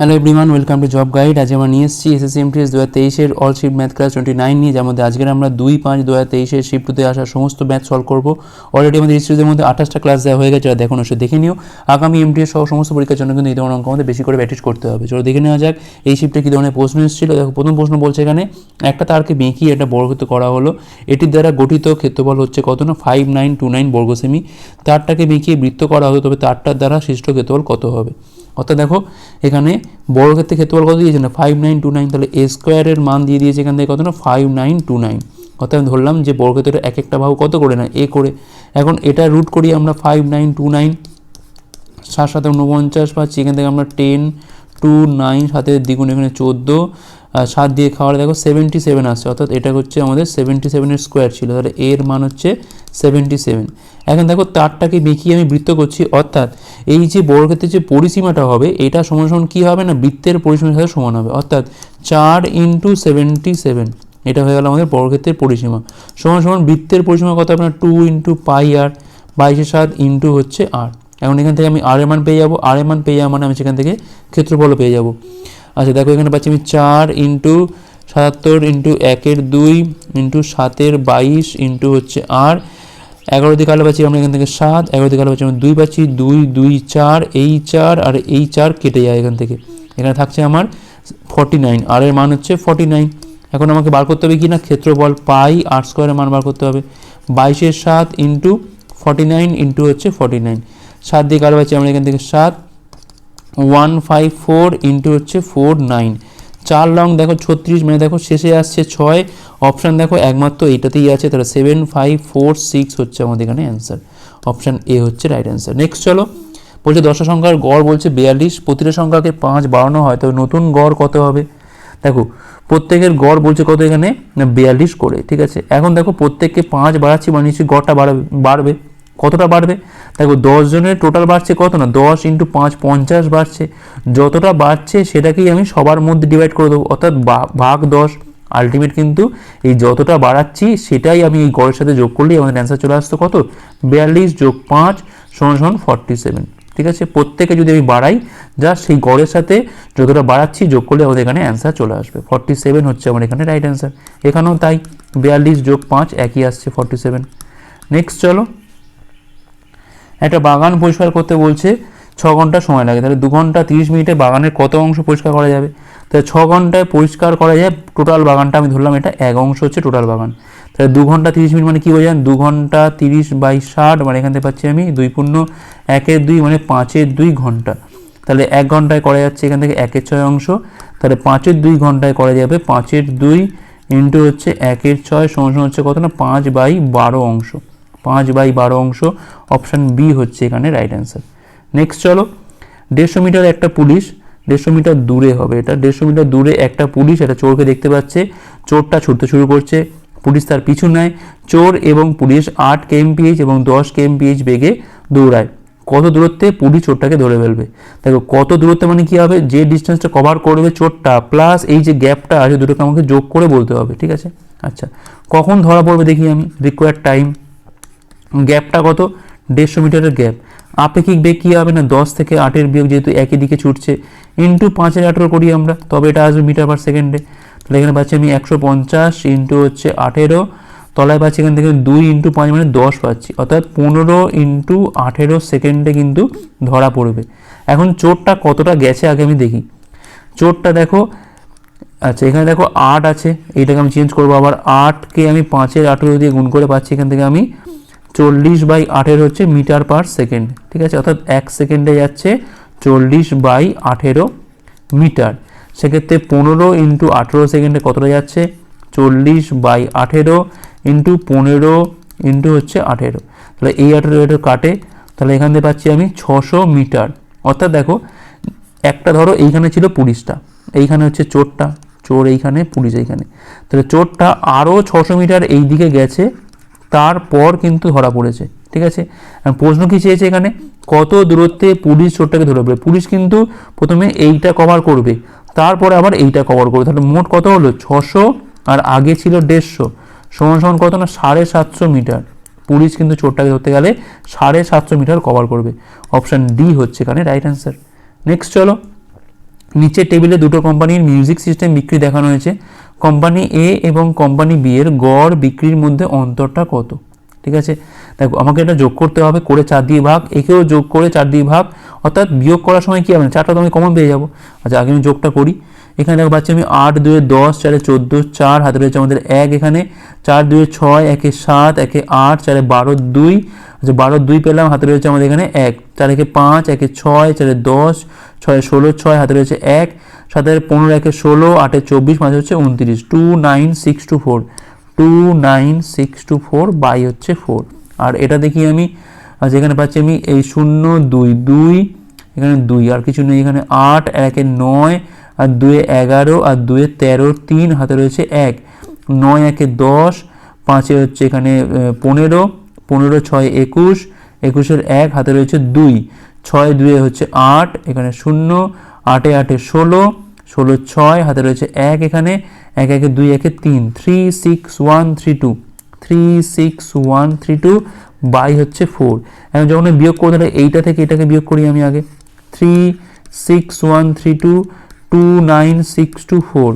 Hello everyone welcome to job guide আজ আমরা নিয়ে এসেছি এসএসসি এমটিএস দু হাজার তেইশের all shift math class twenty nine নিয়ে, যার মধ্যে আজকের আমরা দুই পাঁচ দু হাজার তেইশের শিফটতে আসা সমস্ত ম্যাথ সলভ করব। অলরেডি আমাদের সিরিজের মধ্যে আঠাশটা ক্লাস দেওয়া হয়ে গেছে দেখুন সে দেখে নিও। আগামী এমটিএস সহ সমস্ত পরীক্ষার জন্য কিন্তু এই ধরনের অঙ্ক আমাদের বেশি করে প্র্যাকটিস করতে হবে। চলো দেখে নেওয়া যাক, এই শিফটে কী ধরনের প্রশ্ন এসেছিল। দেখো, প্রথম প্রশ্ন বলছে এখানে, একটা তারকে বেঁকিয়ে একটা বর্গক্ষেত্র করা হলো। এটির দ্বারা গঠিত ক্ষেত্রফল হচ্ছে কত না? ফাইভ নাইন টু নাইন বর্গ সেমি তারটাকে বেঁকিয়ে বৃত্ত করা হলো, তবে তারটার দ্বারা সৃষ্ট ক্ষেত্রফল কত হবে? অর্থাৎ দেখো, এখানে বড় ক্ষেত্রে ক্ষেত্রফল কত দিয়েছে না? ফাইভ নাইন টু নাইন তাহলে এ স্কোয়ারের মান দিয়ে দিয়েছে এখান থেকে কত না? ফাইভ নাইন টু নাইন অর্থাৎ আমি ধরলাম যে বড় ক্ষেত্রের এক একটা বাহু কত করে না? এ করে। এখন এটা রুট করি আমরা ফাইভ নাইন টু নাইন সাত সাথে উনপঞ্চাশ পাচ্ছি। এখান থেকে আমরা টেন টু নাইন সাথে দ্বিগুণ এখানে চোদ্দ। আর সাত দিয়ে খাওয়ার দেখো সেভেন্টি সেভেন আসছে, অর্থাৎ এটা হচ্ছে আমাদের সেভেন্টি সেভেনের স্কোয়ার ছিল, তাহলে এর মান হচ্ছে সেভেন্টি সেভেন এখন দেখো তারটাকে বেঁকিয়ে আমি বৃত্ত করছি, অর্থাৎ এই যে বর্গক্ষেত্রের যে পরিসীমাটা হবে, এটা সমান সমান কী হবে না, বৃত্তের পরিসীমার সাথে সমান হবে, অর্থাৎ চার ইন্টু সেভেন্টি সেভেন এটা হয়ে গেল আমাদের বর্গক্ষেত্রের পরিসীমা। সমান সমান বৃত্তের পরিসীমা কত আপনার? টু ইন্টু পাই আর বাইশে সাত ইন্টু হচ্ছে আর এখন এখান থেকে আমি আর এর মান পেয়ে যাব আর এর মান পেয়ে যাওয়া মানে আমি সেখান থেকে ক্ষেত্রফলও পেয়ে যাব। আচ্ছা দেখো এখানে পাচ্ছি আমি চার ইন্টু সাতাত্তর ইন্টু একের দুই ইন্টু সাতের বাইশ ইন্টু হচ্ছে আর এগারো দিকে আলো পাচ্ছি আমরা এখান থেকে সাত, এগারো দিকে আলো পাচ্ছি আমরা দুই পাচ্ছি দুই দুই চার, এই চার আর এই চার কেটে যায় এখান থেকে। এখানে থাকছে আমার ফর্টি নাইন আর এর মান হচ্ছে ফর্টি নাইন এখন আমাকে বার করতে হবে কি না? ক্ষেত্রফল পাই আর স্কোয়ারের মান বার করতে হবে। বাইশের সাত ইন্টু ফর্টি নাইন ইন্টু হচ্ছে ফর্টি নাইন সাত দিয়ে কারও পাচ্ছি আমরা এখান থেকে সাত ওয়ান ফাইভ ফোর ইন্টু হচ্ছে ফোর নাইন চার লং দেখো ছত্রিশ মানে দেখো শেষে আসছে ছয়। অপশান দেখো একমাত্র এইটাতেই আছে, তাহলে সেভেন ফাইভ ফোর সিক্স হচ্ছে আমাদের এখানে অ্যান্সার অপশান এ হচ্ছে রাইট অ্যান্সার নেক্সট চলো, বলছে দশটা সংখ্যার গড় বলছে বিয়াল্লিশ, প্রতিটা সংখ্যাকে পাঁচ বাড়ানো হয়, তবে নতুন গড় কত হবে? দেখো, প্রত্যেকের গড় বলছে কত এখানে? না, বিয়াল্লিশ করে, ঠিক আছে? এখন দেখো প্রত্যেককে পাঁচ বাড়াচ্ছি মানে নিশ্চয়ই গড়টা বাড়াবে, বাড়বে। কতটা বাড়বে? দেখো জনের টোটাল বাড়ছে কত না? দশ ইন্টু পাঁচ পঞ্চাশ বাড়ছে। যতটা বাড়ছে সেটাকেই আমি সবার মধ্যে ডিভাইড করে দেবো। অর্থাৎ ভাগ দশ আলটিমেট কিন্তু এই যতটা বাড়াচ্ছি সেটাই আমি এই গড়ের সাথে যোগ করলেই আমাদের অ্যান্সার চলে আসতো কত? বিয়াল্লিশ যোগ পাঁচ সমান সমান ফর্টি সেভেন ঠিক আছে? প্রত্যেকে যদি আমি বাড়াই যা সেই গড়ের সাথে যতটা বাড়াচ্ছি যোগ করলে আমাদের এখানে অ্যান্সার চলে আসবে। ফর্টি সেভেন হচ্ছে আমার এখানে রাইট অ্যান্সার এখানেও তাই। বিয়াল্লিশ যোগ পাঁচ একই আসছে ফর্টি সেভেন নেক্সট চলো। একটা বাগান পরিষ্কার করতে বলছে, ছ ঘণ্টা সময় লাগে। তাহলে দু ঘণ্টা তিরিশ মিনিটে বাগানের কত অংশ পরিষ্কার করা যাবে? তাহলে ছ ঘন্টায় পরিষ্কার করা যায়, টোটাল বাগানটা আমি ধরলাম এটা এক অংশ হচ্ছে টোটাল বাগান। তাহলে দু ঘণ্টা তিরিশ মিনিট মানে কী বোঝান? দু ঘণ্টা তিরিশ বাই ষাট মানে এখান থেকে পাচ্ছি আমি দুই পূর্ণ একের দুই মানে পাঁচের দুই ঘণ্টা। তাহলে এক ঘন্টায় করা যাচ্ছে এখান থেকে একের ছয় অংশ। তাহলে পাঁচের দুই ঘন্টায় করা যাবে, পাঁচের দুই ইন্টু হচ্ছে একের ছয় সমান হচ্ছে কত না? পাঁচ বাই বারো অংশ। পাঁচ বাই বারো অংশ অপশান বি হচ্ছে এখানে রাইট অ্যান্সার নেক্সট চলো, দেড়শো মিটার একটা পুলিশ, দেড়শো মিটার দূরে হবে এটা। দেড়শো মিটার দূরে একটা পুলিশ একটা চোরকে দেখতে পাচ্ছে। চোরটা ছুটতে শুরু করছে, পুলিশ তার পিছু নেয়। চোর এবং পুলিশ আট কেএমপিএইচ এবং দশ কেএমপিএইচ বেগে দৌড়ায়। কত দূরত্বে? পুলিশ চোরটাকে ধরে ফেলবে। দেখো, কত দূরত্বে মানে কী হবে? যে ডিস্টেন্সটা কভার করবে চোরটা প্লাস এই যে গ্যাপটা আছে, দুটোকে আমাকে যোগ করে বলতে হবে, ঠিক আছে? আচ্ছা কখন ধরা পড়বে দেখি আমি রিকোয়ার্ড টাইম গ্যাপটা কত? দেড়শো মিটারের গ্যাপ। আপেক্ষিক বেগ কী হবে না? দশ থেকে আটের বিয়োগ যেহেতু একই দিকে ছুটছে। ইন্টু পাঁচের আঠেরো করি আমরা, তবে এটা আসবে মিটার পার সেকেন্ডে। তাহলে এখানে পাচ্ছি আমি একশো পঞ্চাশ ইন্টু হচ্ছে আঠেরো। তলায় পাচ্ছি এখান থেকে দুই ইন্টু পাঁচ মানে দশ পাচ্ছি। অর্থাৎ পনেরো ইন্টু আঠেরো সেকেন্ডে কিন্তু ধরা পড়বে। এখন চোরটা কতটা গেছে আগে আমি দেখি। চোরটা দেখো আচ্ছা এখানে দেখো আট আছে এইটাকে আমি চেঞ্জ করব আবার। আটকে আমি পাঁচের আঠেরো দিয়ে গুণ করে পাচ্ছি, এখান থেকে আমি চল্লিশ বাই আঠেরো হচ্ছে মিটার পার সেকেন্ড, ঠিক আছে? অর্থাৎ এক সেকেন্ডে যাচ্ছে চল্লিশ বাই আঠেরো মিটার। সেক্ষেত্রে পনেরো ইন্টু আঠেরো সেকেন্ডে কতটা যাচ্ছে? চল্লিশ বাই আঠেরো ইন্টু পনেরো ইন্টু হচ্ছে আঠেরো। তাহলে এই আঠেরো এটা কাটে। তাহলে এখান থেকে পাচ্ছি আমি ছশো মিটার। অর্থাৎ দেখো, একটা ধরো এইখানে ছিল পুলিশটা, এইখানে হচ্ছে চোরটা, চোর এইখানে, পুলিশ এইখানে। তাহলে চোরটা আরও ছশো মিটার এই দিকে গেছে তারপর কিন্তু ধরা পড়েছে, ঠিক আছে? প্রশ্ন কি চেয়েছে এখানে? কত দূরত্বে পুলিশ চোরটাকে ধরে পড়বে পুলিশ কিন্তু প্রথমে এইটা কভার করবে, তারপরে আবার এইটা কভার করবে। তাহলে মোট কত হলো? ছশো আর আগে ছিল দেড়শো। সমান সমান কত না? সাড়ে সাতশো মিটার। পুলিশ কিন্তু চোরটাকে ধরতে গেলে সাড়ে সাতশো মিটার কভার করবে। অপশান ডি হচ্ছে এখানে রাইট অ্যান্সার নেক্সট চলো। নিচের টেবিলে দুটো কোম্পানির মিউজিক সিস্টেম বিক্রি দেখানো হয়েছে। কোম্পানি এ এবং কোম্পানি বি এর গড় বিক্রির মধ্যে অন্তরটা কত? ঠিক আছে? দেখো, আমাকে এটা যোগ করতে হবে, করে চার দিয়ে ভাগ, একেও যোগ করে চার দিয়ে ভাগ, অর্থাৎ বিয়োগ করার সময় কী হবে না? চারটা তো আমি কমন পেয়ে যাব। আচ্ছা আগে আমি যোগটা করি। এখানে দেখো পাচ্ছি আমি আট, দুয়ে দশ, চারে চোদ্দ, চার, হাতে রয়েছে আমাদের এক এখানে। চার, দুয়ে ছয়, একে সাত, একে আট, চারে বারো, দুই। আচ্ছা বারো, দুই পেলাম, হাতে রয়েছে আমাদের এখানে এক। চার একে পাঁচ, একে ছয়, চারে দশ, ছয়, ষোলো, ছয়, হাতে রয়েছে এক। সাতের পনেরো, একে ষোলো, আটে চব্বিশ, পাঁচে হচ্ছে উনত্রিশ। Two nine six two four. Two nine six two four by হচ্ছে ফোর। আর এটা দেখি আমি এখানে পাচ্ছি আমি এই শূন্য, দুই দুই, এখানে দুই, আর কিছু নেই, এখানে আট, একে নয়, আর দুয়ে এগারো, আর দুয়ে তেরো, তিন, হাতে রয়েছে এক। নয়, একে দশ, পাঁচে হচ্ছে এখানে পনেরো পনেরো, ছয়, একুশ, একুশের এক, হাতে রয়েছে দুই। ছয়, দুয়ে হচ্ছে আট, এখানে শূন্য আটে আটে ষোলো ষোলো ছয়, হাতে রয়েছে এক এখানে, এক একে দুই, একে তিন three six one three two three six one three two by হচ্ছে ফোর এখন যখন বিয়োগ করব তাহলে এইটা থেকে এটাকে বিয়োগ করি আমি আগে। Three six one three two two nine six two four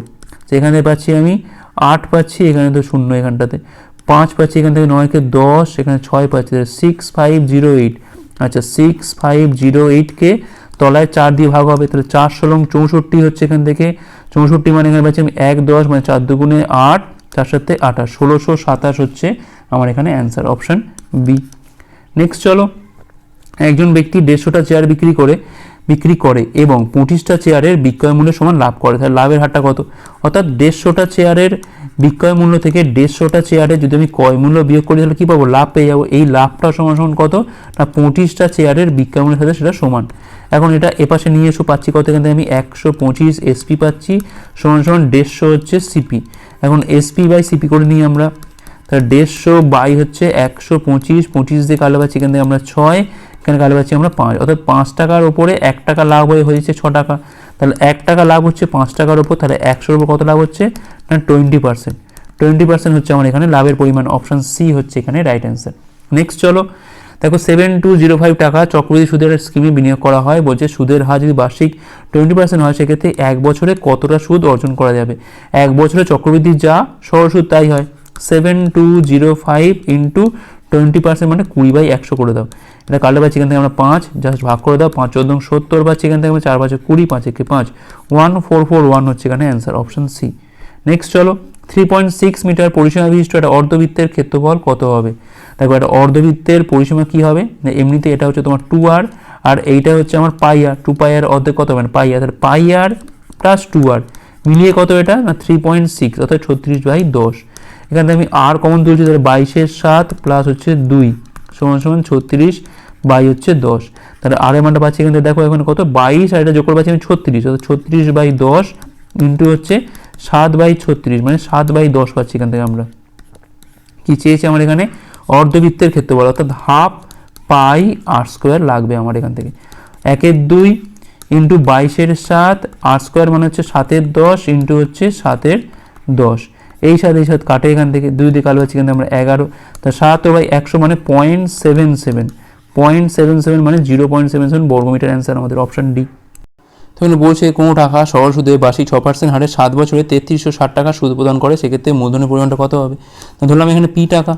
সেখানে পাচ্ছি আমি আট পাচ্ছি, এখানে তো শূন্য এখানটাতে। পাঁচ পাচ্ছি এখান থেকে নয়কে দশ, এখানে ছয় পাচ্ছি সিক্স ফাইভ জিরো এইট আচ্ছা সিক্স ফাইভ জিরো এইটকে তলায় চার দিয়ে ভাগ হবে, তাহলে চার ষোলং চৌষট্টি হচ্ছে এখান থেকে। চৌষট্টি মানে এখানে পাচ্ছি আমি এক দশ মানে চার দুগুণে আট চার সাথে আঠাশ। ষোলোশো সাতাশ হচ্ছে আমার এখানে অ্যান্সার অপশান বি নেক্সট চলো, একজন ব্যক্তি দেড়শোটা চেয়ার বিক্রি করে বিক্রি করে এবং পঁচিশটা চেয়ারের বিক্রয় মূল্য সমান লাভ করে, তাহলে লাভের হারটা কত? অর্থাৎ দেড়শোটা চেয়ারের বিক্রয় মূল্য থেকে দেড়শোটা চেয়ারে যদি আমি ক্রয় মূল্য বিয়োগ করি, তাহলে কী পাবো? লাভ পেয়ে যাব। এই লাভটা সমান সমান কত? না, পঁচিশটা চেয়ারের বিক্রয় মূল্যের সাথে সেটা সমান। এখন এটা এপাশে নিয়ে এসো, পাচ্ছি কত এখান থেকে আমি? একশো পঁচিশ এসপি পাচ্ছি। সমান সমান দেড়শো হচ্ছে সিপি এখন এসপি বাই সিপি করে নিই আমরা। তাহলে দেড়শো বাই হচ্ছে একশো পঁচিশ পঁচিশ দিয়ে কালো পাচ্ছি এখান থেকে আমরা ছয়, এখানে কালো পাচ্ছি আমরা পাঁচ। অর্থাৎ পাঁচ টাকার ওপরে এক টাকা লাভ হয়ে হয়েছে ছ টাকা। তাহলে এক টাকা লাভ হচ্ছে পাঁচ টাকার ওপর, তাহলে একশোর ওপর কত লাভ হচ্ছে? না, টোয়েন্টি পার্সেন্ট। টোয়েন্টি পার্সেন্ট হচ্ছে আমার এখানে লাভের পরিমাণ, অপশান সি হচ্ছে এখানে রাইট অ্যান্সার নেক্সট চলো। দেখো সেভেন টু জিরো ফাইভ টাকা চক্রবৃদ্ধি সুদের স্কিমে বিনিয়োগ করা হয়। বলছে সুদের হার যদি বার্ষিক টোয়েন্টি পার্সেন্ট হয়, সেক্ষেত্রে এক বছরে কতটা সুদ অর্জন করা যাবে? এক বছরে চক্রবৃদ্ধি যা সরল সুদ তাই হয়। Seven two zero five into twenty percent মানে কুড়ি বাই একশো করে দাও। এটা কাটলে পাচ্ছি এখান থেকে আমরা পাঁচ জাস্ট ভাগ করে দাও, পাঁচ চোদ্দ, সত্তর পাচ্ছি এখান থেকে আমরা চার পাঁচে কুড়ি, পাঁচ একে পাঁচ। ওয়ান ফোর ফোর ওয়ান হচ্ছে এখানে অ্যান্সার অপশন সি নেক্সট চলো থ্রি পয়েন্ট সিক্স মিটার পরিসীমা বিশিষ্ট একটা অর্ধবৃত্তের ক্ষেত্রফল কত হবে? দেখো একটা অর্ধবৃত্তের পরিসীমা কি হবে? না, এমনিতে এটা হচ্ছে তোমার টু আর আর এইটা হচ্ছে আমার পাই আর টু পাই আর অর্ধেক কত হবে? না পাই আর তাহলে পাই আর প্লাস টু আর মিলিয়ে কত এটা? না থ্রি পয়েন্ট সিক্স অর্থাৎ ছত্রিশ বাই দশ। এখান থেকে আমি আর কমন তুলছি, তাহলে বাইশের সাত প্লাস হচ্ছে দুই, সমান সমান ছত্রিশ বাই হচ্ছে দশ। তাহলে আর মানটা পাচ্ছি এখান দেখো এখন কত? বাইশ, আর এটা যোগ করে পাচ্ছি আমি ছত্রিশ, অর্থাৎ ছত্রিশ বাই দশ ইন্টু হচ্ছে সাত বাই ছত্রিশ মানে সাত বাই দশ পাচ্ছি এখান থেকে আমরা। কি চেয়েছে আমার এখানে? অর্ধবৃত্তের ক্ষেত্রফল, অর্থাৎ হাফ পাই আর স্কোয়ার লাগবে আমার এখান থেকে। একের দুই ইন্টু বাইশের সাত আর স্কোয়ার মানে হচ্ছে সাতের দশ ইন্টু হচ্ছে সাতের দশ। এই সাত এই সাত কাটে এখান থেকে, দুই দিয়ে কালো এখান থেকে আমরা এগারো। তা সাত ও বাই একশো মানে point seven seven point seven seven মানে জিরো পয়েন্ট সেভেন সেভেন বর্গমিটার অ্যান্সার আমাদের অপশান ডি তাহলে বলছে কোনো টাকা সরল সুদে বার্ষিক ছ পার্সেন্ট হারে সাত বছরে তেত্রিশশো ষাট টাকা সুদ প্রদান করে, সেক্ষেত্রে মূলধনের পরিমাণটা কত হবে? ধরলাম এখানে পি টাকা।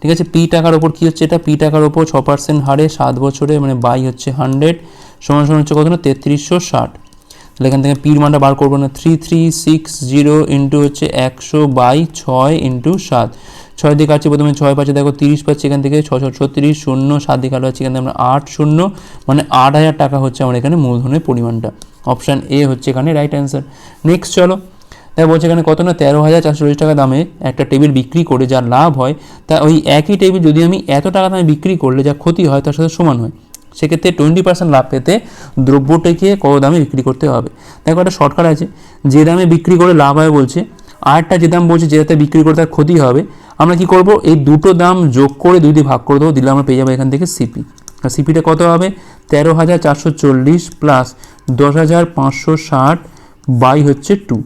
ঠিক আছে? পি টাকার ওপর কী হচ্ছে এটা? পি টাকার ওপর ছ পার্সেন্ট হারে সাত বছরে মানে বাই হচ্ছে হান্ড্রেড সমান সমান হচ্ছে কত না? তেত্রিশশো ষাট। তাহলে এখান থেকে পির মানটা বার করব না। Three three six zero into হচ্ছে একশো বাই ছয় ইন্টু সাত। ছয় দিয়ে আছে প্রথমে ছয় পাচ্ছে, দেখো তিরিশ পাচ্ছি এখান থেকে ছশো ছত্রিশ, শূন্য, সাত দিয়ে কাটা পাচ্ছি এখান থেকে আমরা আট, শূন্য মানে আট হাজার টাকা হচ্ছে আমার এখানে মূলধনের পরিমাণটা। অপশান এ হচ্ছে এখানে রাইট অ্যান্সার নেক্সট চলো। তাই বলছে এখানে কত না? তেরো হাজার চারশো চল্লিশ টাকা দামে একটা টেবিল বিক্রি করে যা লাভ হয়, তা ওই একই টেবিল যদি আমি এত টাকা দামে বিক্রি করলে যা ক্ষতি হয় তার সাথে সমান হয়। সেক্ষেত্রে টোয়েন্টি পার্সেন্ট লাভ পেতে দ্রব্যটাকে কত দামে বিক্রি করতে হবে? দেখো একটা শর্টকাট আছে, যে দামে বিক্রি করে লাভ হয় বলছে, আরেকটা যে দাম বলছে যেটাতে বিক্রি করে তার ক্ষতি হবে, আমরা কি করব? এই দুটো দাম যোগ করে দুই দিয়ে ভাগ করে দেবো, দিলে আমরা পেয়ে যাব এখান থেকে সিপি আর সিপিটা কত হবে? তেরো হাজার চারশো চল্লিশ প্লাস দশ হাজার পাঁচশো ষাট বাই হচ্ছে টু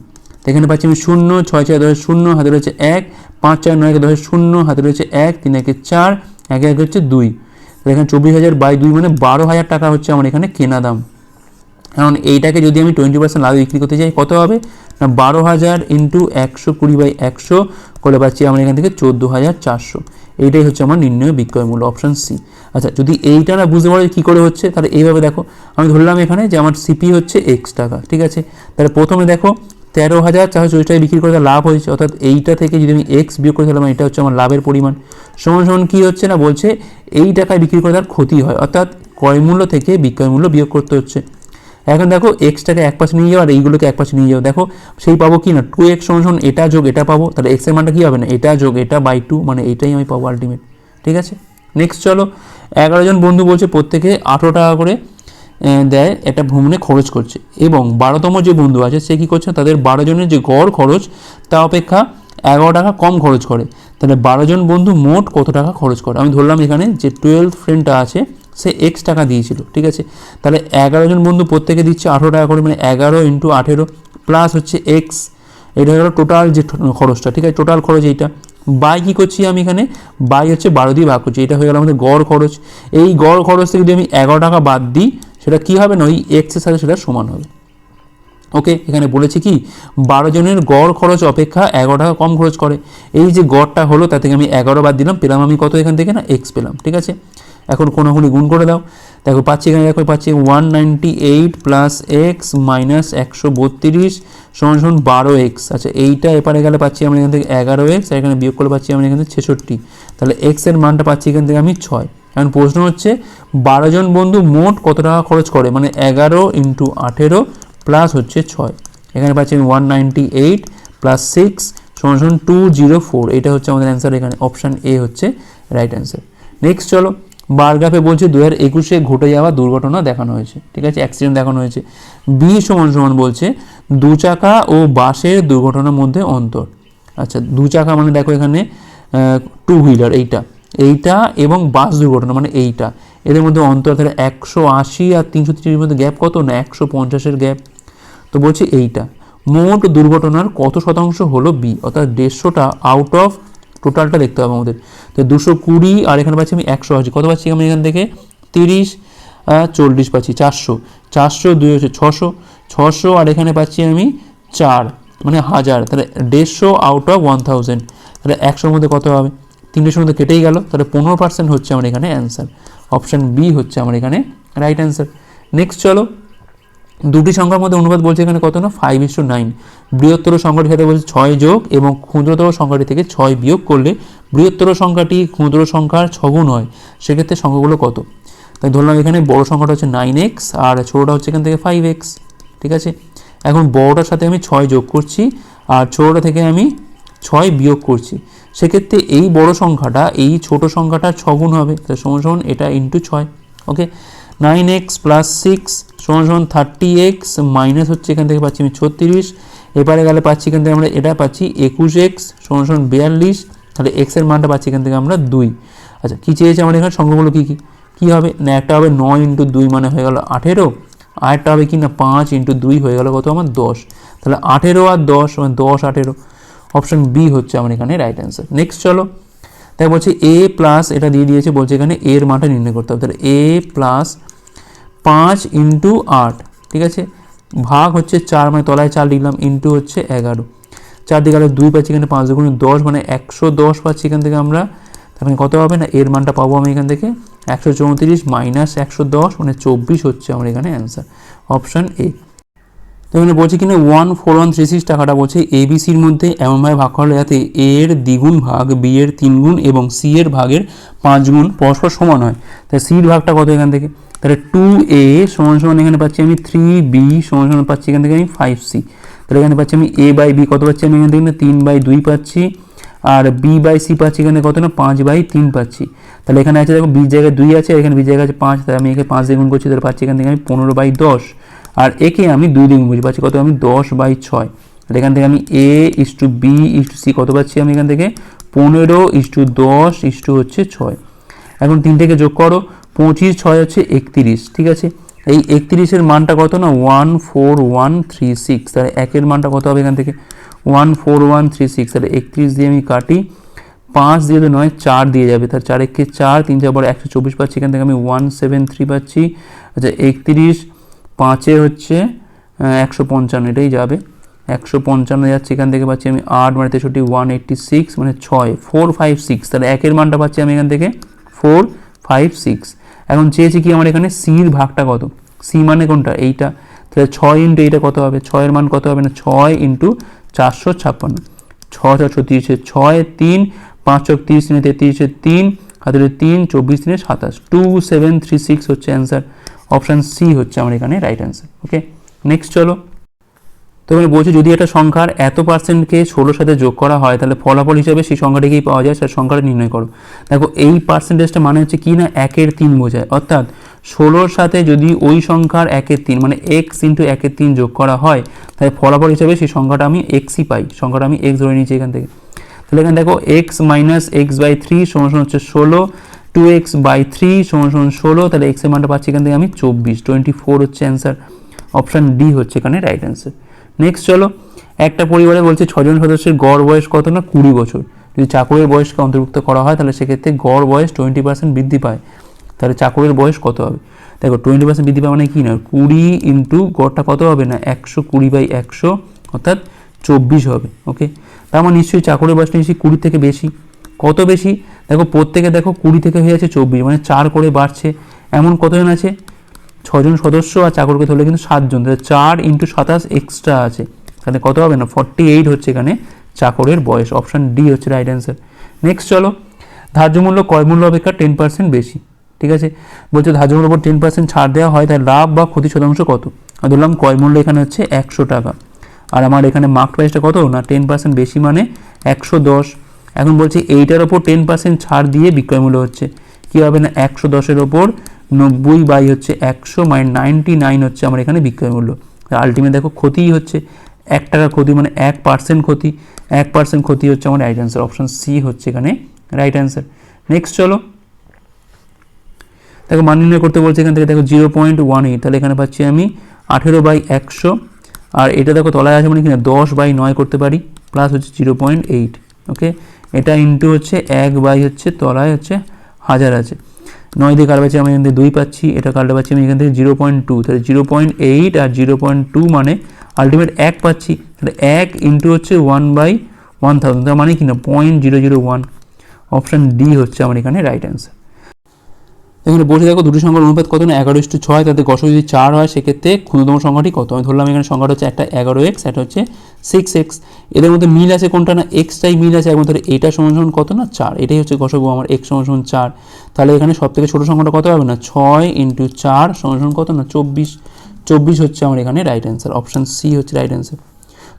এখানে পাচ্ছি আমি শূন্য, ছয় ছয় দশের শূন্য, হাতে রয়েছে এক, পাঁচ চার নয় দশের শূন্য, হাতে রয়েছে এক, তিন একে চার, একে এক হচ্ছে দুই। তাহলে এখানে চব্বিশ হাজার বাই দুই মানে বারো হাজার টাকা হচ্ছে আমার এখানে কেনা দাম। কারণ এইটাকে যদি আমি টোয়েন্টি পার্সেন্ট লাভে বিক্রি করতে চাই, কত হবে? না, বারো হাজার ইন্টু একশো কুড়ি বাই একশো করে পাচ্ছি আমরা এখান থেকে চোদ্দ হাজার চারশো। এইটাই হচ্ছে আমার নির্ণয় বিক্রয় মূল্য অপশান সি আচ্ছা যদি এইটা না বুঝতে পারো কী করে হচ্ছে, তাহলে এইভাবে দেখো। আমি ধরলাম এখানে যে আমার সিপি হচ্ছে এক্স টাকা, ঠিক আছে? তাহলে প্রথমে দেখো তেরো হাজার চারশো চল্লিশ টাকা বিক্রি করে লাভ হয়েছে। অর্থাৎ এইটা থেকে যদি আমি এক্স বিয়োগ করে তাহলে এটা হচ্ছে আমার লাভের পরিমাণ। সমান সমান কী হচ্ছে না? বলছে এই টাকায় বিক্রি করে তার ক্ষতি হয়। অর্থাৎ ক্রয় মূল্য থেকে বিক্রয় মূল্য বিয়োগ করতে হচ্ছে। এখন দেখো এক্সটাকে এক পাশে নিয়ে যাও আর এইগুলোকে এক পাশে নিয়ে যাও। দেখো সেই পাবো কি না? টু এক্স সমান এটা যোগ এটা পাবো। তাহলে এক্সের মানটা কী হবে না? এটা যোগ এটা বাই টু মানে এটাই আমি পাবো আলটিমেট ঠিক আছে? নেক্সট চলো। এগারো জন বন্ধু বলছে প্রত্যেকে আঠেরো টাকা করে দেয় একটা ভ্রমণে খরচ করছে। এবং বারোতম যে বন্ধু আছে, সে কী করছে, তাদের বারো জনের যে গড় খরচ, তা অপেক্ষা এগারো টাকা কম খরচ করে। তাহলে বারো জন বন্ধু মোট কত টাকা খরচ করে? আমি ধরলাম এখানে যে টুয়েলভ ফ্রেন্ডটা আছে, সে এক্স টাকা দিয়েছিল, ঠিক আছে? তাহলে এগারো জন বন্ধু প্রত্যেকে দিচ্ছে আঠেরো টাকা করে মানে এগারো ইন্টু আঠেরো প্লাস হচ্ছে এক্স এটা হলো টোটাল যে খরচটা, ঠিক আছে? টোটাল খরচ এইটা। বাই কী করছি আমি এখানে? বাই হচ্ছে বারো দিয়ে ভাগ করছি। এটা হয়ে গেল আমাদের গড় খরচ। এই গড় খরচ থেকে যদি আমি এগারো টাকা বাদ দিই সেটা কী হবে? না ওই এক্সের সাথে সেটা সমান হবে। ওকে এখানে বলেছি কি? বারো জনের গড় খরচ অপেক্ষা এগারো টাকা কম খরচ করে। এই যে গড়টা হলো তা থেকে আমি এগারো বাদ দিলাম, পেলাম আমি কত এখান থেকে না? এক্স পেলাম, ঠিক আছে? এখন কোনো কোনো গুণ করে দাও। দেখো, পাচ্ছি এখানে, দেখো, পাচ্ছি one ninety eight plus x minus একশো বত্রিশ সমান সমান বারো এক্স আচ্ছা এইটা এপারে গেলে পাচ্ছি আমরা এখান থেকে এগারো এক্স আর এখানে বিয়োগ করে পাচ্ছি আমরা এখান থেকে ছেষট্টি। তাহলে এক্সের মানটা পাচ্ছি এখান থেকে আমি ছয়। এখন প্রশ্ন হচ্ছে, বারো জন বন্ধু মোট কত টাকা খরচ করে? মানে এগারো ইন্টু আঠেরো প্লাস হচ্ছে ছয়। এখানে পাচ্ছি আমি one ninety eight plus six সমান টু জিরো ফোর এটা হচ্ছে আমাদের অ্যান্সার এখানে। অপশান এ হচ্ছে রাইট অ্যান্সার নেক্সট চলো, বারগ্রাফে বলছে দু হাজার একুশে ঘটে যাওয়া দুর্ঘটনা দেখানো হয়েছে। ঠিক আছে? অ্যাক্সিডেন্ট দেখানো হয়েছে। বি সমান সমান বলছে দু চাকা ও বাসের দুর্ঘটনার মধ্যে অন্তর। আচ্ছা দু চাকা মানে দেখো এখানে টু হুইলার এইটা। এইটা এবং বাস দুর্ঘটনা মানে এইটা। এদের মধ্যে অন্তর তাহলে একশো আশি আর তিনশো তিরিশের মধ্যে গ্যাপ কত না? একশো পঞ্চাশের গ্যাপ। তো বলছি এইটা। মোট দুর্ঘটনার কত শতাংশ হলো বি অর্থাৎ দেড়শোটা আউট অফ টোটালটা দেখতে হবে আমাদের। তো দুশো কুড়ি আর এখানে পাচ্ছি আমি একশো আশি। কত পাচ্ছি আমি এখান থেকে? তিরিশ চল্লিশ পাচ্ছি, চারশো। চারশো, দুই হচ্ছে ছশো। ছশো আর এখানে পাচ্ছি আমি চার মানে হাজার। তাহলে দেড়শো আউট অফ ওয়ান থাউজেন্ড তাহলে একশোর মধ্যে কত হবে? তিনটের মধ্যে কেটেই গেল। তাহলে পনেরো পার্সেন্ট হচ্ছে আমার এখানে অ্যান্সার অপশান বি হচ্ছে আমার এখানে রাইট অ্যান্সার নেক্সট চলো। দুটি সংখ্যার মধ্যে অনুবাদ বলছে এখানে কত না? ফাইভ ইস টু নাইন বৃহত্তর সংখ্যাটির সাথে বলছে ছয় যোগ এবং ক্ষুদ্রতর সংখ্যাটি থেকে ছয় বিয়োগ করলে বৃহত্তর সংখ্যাটি ক্ষুদ্র সংখ্যার ছগুণ হয়। সেক্ষেত্রে সংখ্যাগুলো কত? তাই ধরলাম এখানে বড় সংখ্যাটা হচ্ছে নাইন এক্স আর ছোটোটা হচ্ছে এখান থেকে ফাইভ এক্স ঠিক আছে? এখন বড়টার সাথে আমি ছয় যোগ করছি আর ছোটোটা থেকে আমি ছয় বিয়োগ করছি। সেক্ষেত্রে এই বড় সংখ্যাটা, এই ছোট সংখ্যাটা ছগুণ হবে। তাহলে সমান সমান এটা ইন্টু ছয় okay nine x plus six সমান সমান থার্টি এক্স মাইনাস হচ্ছে এখান থেকে পাচ্ছি আমি ছত্রিশ। এবারে গেলে পাচ্ছি এখান থেকে আমরা এটা পাচ্ছি একুশ এক্স সমান সমান বিয়াল্লিশ। তাহলে এক্সের মানটা পাচ্ছি এখান থেকে আমরা দুই। আচ্ছা কী চেয়েছে আমরা এখানে? সংখ্যাগুলো কী কী? কী হবে? না, একটা হবে নয় ইন্টু দুই মানে হয়ে গেল আঠেরো। আরেকটা হবে কি? না, পাঁচ ইন্টু দুই হয়ে গেল কত? আমার দশ। তাহলে আঠেরো আর দশ মানে দশ আঠেরো। অপশন বি হচ্ছে আমার এখানে রাইট অ্যান্সার নেক্সট চলো। তাই বলছে এ প্লাস এটা দিয়ে দিয়েছে, বলছে এখানে এর মানটা নির্ণয় করতে হবে। তাহলে এ প্লাস পাঁচ ইন্টু আট, ঠিক আছে? ভাগ হচ্ছে চার মানে তলায় চার লিখলাম ইন্টু হচ্ছে এগারো। চার দিকে আরও দুই পাচ্ছি এখানে, পাঁচ দুগুণ দশ মানে একশো দশ পাচ্ছি এখান থেকে আমরা। তার মানে কত হবে না? এর মানটা পাবো আমি এখান থেকে। একশো চৌত্রিশ মাইনাস একশো দশ মানে চব্বিশ হচ্ছে আমার এখানে অ্যান্সার অপশান এ এখানে বলছে কিনা? One four one three six টাকাটা বলছে এবিসির মধ্যে এমনভাবে ভাগ করা যাতে এ এর দ্বিগুণ ভাগ বি এর তিন গুণ এবং সি এর ভাগের পাঁচ গুণ পরস্পর সমান হয়। তাই সির ভাগটা কত এখান থেকে? তাহলে টু এ সমান সমান এখানে পাচ্ছি আমি থ্রি বি সমান সমান পাচ্ছি এখান থেকে আমি ফাইভ সি তাহলে এখানে পাচ্ছি আমি এ বাই বি কত পাচ্ছি আমি এখান থেকে? তিন বাই দুই পাচ্ছি। আর বি বাই সি পাচ্ছি এখানে কত না? পাঁচ বাই তিন পাচ্ছি। তাহলে এখানে আছে দেখো বি জায়গায় দুই আছে এখানে বি জায়গায় আছে পাঁচ, তাহলে আমি এখানে পাঁচ দ্বিগুণ করছি, তাহলে পাচ্ছি এখান থেকে আমি পনেরো বাই দশ। আর একে আমি দুই দ্বিগুণ করছি। পাচ্ছি কত? আমি দশ বাই ছয়। তাহলে এখান থেকে আমি A is to B is to C কত পাচ্ছি আমি এখান থেকে? পনেরো ইস টু দশ ইস টু হচ্ছে ছয়। এখন তিন থেকে যোগ করো, পঁচিশ, ছয় হচ্ছে একত্রিশ, ঠিক আছে? এই একত্রিশের মানটা কত না? One four one three six. তাহলে একের মানটা কত হবে এখান থেকে? One four one three six. তাহলে একত্রিশ দিয়ে আমি কাটি, পাঁচ দিয়ে তো নয়, চার দিয়ে যাবে। তার চার একে চার, তিন চার পরে একশো চব্বিশ পাচ্ছি এখান থেকে আমি। ওয়ান সেভেন থ্রি পাচ্ছি। আচ্ছা একত্রিশ পাঁচে হচ্ছে একশো পঞ্চান্ন, এটাই যাবে। একশো পঞ্চান্ন যাচ্ছে, এখান থেকে পাচ্ছি আমি আট মানে তেষট্টি ওয়ান এইট্টি সিক্স মানে ছয় ফোর ফাইভ সিক্স তাহলে একের মানটা পাচ্ছি আমি এখান থেকে ফোর ফাইভ সিক্স এখন চেয়েছি কি আমার এখানে সির ভাগটা কত? সি মানে কোনটা? এইটা। তাহলে ছয় ইন্টু এইটা কত হবে? ছয়ের মান কত হবে? না, ছয় ইন্টু চারশো ছাপ্পান্ন। ছ চারশো তিরিশে, ছয়, তিন, পাঁচ চক তিরিশ, তিনে, তেত্রিশে, তিন হাতে তিন, চব্বিশ দিনে সাতাশ। টু, সেভেন, থ্রি, সিক্স হচ্ছে অ্যান্সার। অপশান সি হচ্ছে আমার এখানে রাইট অ্যান্সার। ওকে? নেক্সট চলো। তো আমি বলছি, যদি একটা সংখ্যার এত পার্সেন্টকে ষোলোর সাথে যোগ করা হয়, তাহলে ফলাফল হিসেবে সেই সংখ্যাটিকেই পাওয়া যায় সেই সংখ্যাটা নির্ণয় করো। দেখো, এই পার্সেন্টেজটা মানে হচ্ছে কি না একের তিন বোঝায়? অর্থাৎ ষোলোর সাথে যদি ওই সংখ্যার একের তিন মানে এক্স ইন্টু একের তিন যোগ করা হয়, তাহলে ফলাফল হিসাবে সেই সংখ্যাটা আমি এক্সই পাই। সংখ্যাটা আমি এক্স ধরে নিয়েছি এখান থেকে। তাহলে এখানে দেখো x minus x by three সমান সমান হচ্ছে ষোলো টু এক্স বাই থ্রি সমান সমান ষোলো, তাহলে এক্সের মানটা পাচ্ছি এখান থেকে আমি চব্বিশ টোয়েন্টি ফোর হচ্ছে অ্যান্সার অপশান ডি হচ্ছে এখানে রাইট অ্যান্সার নেক্সট চলো, একটা পরিবারে বলছে ছজন সদস্যের গড় বয়স কত না কুড়ি বছর। যদি চাকরের বয়সকে অন্তর্ভুক্ত করা হয়, তাহলে সেক্ষেত্রে গড় বয়স টোয়েন্টি পার্সেন্ট বৃদ্ধি পায়। তাহলে চাকরের বয়স কত হবে? দেখো টোয়েন্টি পার্সেন্ট বৃদ্ধি পায় মানে কি না কুড়ি ইন্টু গড়টা কত হবে না, একশো কুড়ি বাই একশো, অর্থাৎ চব্বিশ হবে ওকে তার মানে নিশ্চয়ই চাকরের বয়স নিশ্চয়ই কুড়ি থেকে বেশি। কত বেশি? দেখো, প্রত্যেকে দেখো কুড়ি থেকে হয়ে যাচ্ছে চব্বিশ মানে চার করে বাড়ছে। এমন কতজন আছে? ছজন সদস্য আর চাকরকে ধরলে কিন্তু সাতজন। তাহলে চার ইন্টু সাতাশ এক্সট্রা আছে। তাহলে কত হবে না? ফর্টি এইট হচ্ছে এখানে চাকরের বয়স। অপশান ডি হচ্ছে রাইট অ্যান্সার নেক্সট চলো। ধার্য মূল্য ক্রয় মূল্য অপেক্ষা টেন পার্সেন্ট বেশি। ঠিক আছে? বলছে ধার্য মূল্যের উপর টেন পার্সেন্ট ছাড় দেওয়া হয়, তাহলে লাভ বা ক্ষতি শতাংশ কত? ধরলাম ক্রয় মূল্য এখানে হচ্ছে একশো টাকা। আর আমার এখানে মার্ক প্রাইসটা কত? না টেন পার্সেন্ট বেশি মানে একশো দশ। এখন বলছি এইটার ওপর টেন পার্সেন্ট ছাড় দিয়ে বিক্রয় মূল্য হচ্ছে। কী হবে না? একশো দশের ওপর নব্বই বাই হচ্ছে একশো মাইন নাইনটি নাইন হচ্ছে আমার এখানে বিক্রয় মূল্য। আলটিমেট দেখো ক্ষতিই হচ্ছে। এক টাকা ক্ষতি মানে এক পার্সেন্ট ক্ষতি। এক পার্সেন্ট ক্ষতি হচ্ছে আমার রাইট অ্যান্সার অপশন সি হচ্ছে এখানে রাইট অ্যান্সার নেক্সট চলো। দেখো মান নির্ণয় করতে বলছে এখান থেকে দেখো জিরো পয়েন্ট ওয়ান এইট তাহলে এখানে পাচ্ছি আমি আঠেরো বাই একশো। আর এটা দেখো তলায় আছে মানে কিনা? দশ বাই নয় করতে পারি প্লাস হচ্ছে জিরো পয়েন্ট এইট ওকে এটা ইন্টু হচ্ছে এক বাই হচ্ছে তলায় হচ্ছে হাজার আছে। নয় দিয়ে পাচ্ছি? আমি এখান থেকে দুই পাচ্ছি, এটা কারটা পাচ্ছি আমি এখান থেকে জিরো পয়েন্ট টু তাহলে জিরো পয়েন্ট এইট আর জিরো পয়েন্ট টু মানে আলটিমেট এক পাচ্ছি, তাহলে এক ইন্টু হচ্ছে ওয়ান বাই ওয়ান থাউজেন্ড তার মানে কি না point zero zero one option D হচ্ছে আমার এখানে রাইট অ্যান্সার এখানে বসে দেখো দুটি সংখ্যার অনুপাত কত না? এগারো ইস্টু ছয়, তাতে গসক যদি চার হয়, সেক্ষেত্রে ক্ষুদ্রতম সংখ্যাটি কত? আমি ধরলাম এখানে সংখ্যাটা হচ্ছে একটা এগারো এক্স একটা হচ্ছে সিক্স এক্স। এদের মধ্যে মিল আছে কোনটা না? এক্সটাই মিল আছে একমাত্র এটা সমান সমান কত না? চার। এটাই হচ্ছে গসক আমার এক্স সমান সমান চার। তাহলে এখানে সব থেকে ছোটো সংখ্যাটা কত হবে না? ছয় ইন্টু চার সমান সমান কত না? চব্বিশ। চব্বিশ হচ্ছে আমার এখানে রাইট অ্যান্সার অপশান সি হচ্ছে রাইট অ্যান্সার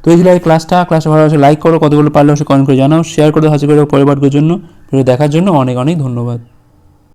তো এই ছিল ক্লাসটা ক্লাসটা ভালো লাইক করো, কতগুলো পারলে অবশ্যই কমেন্ট করে জানাও। শেয়ার করে হাজির করে পরিবারগুলোর জন্য। ভিডিও দেখার জন্য অনেক অনেক ধন্যবাদ।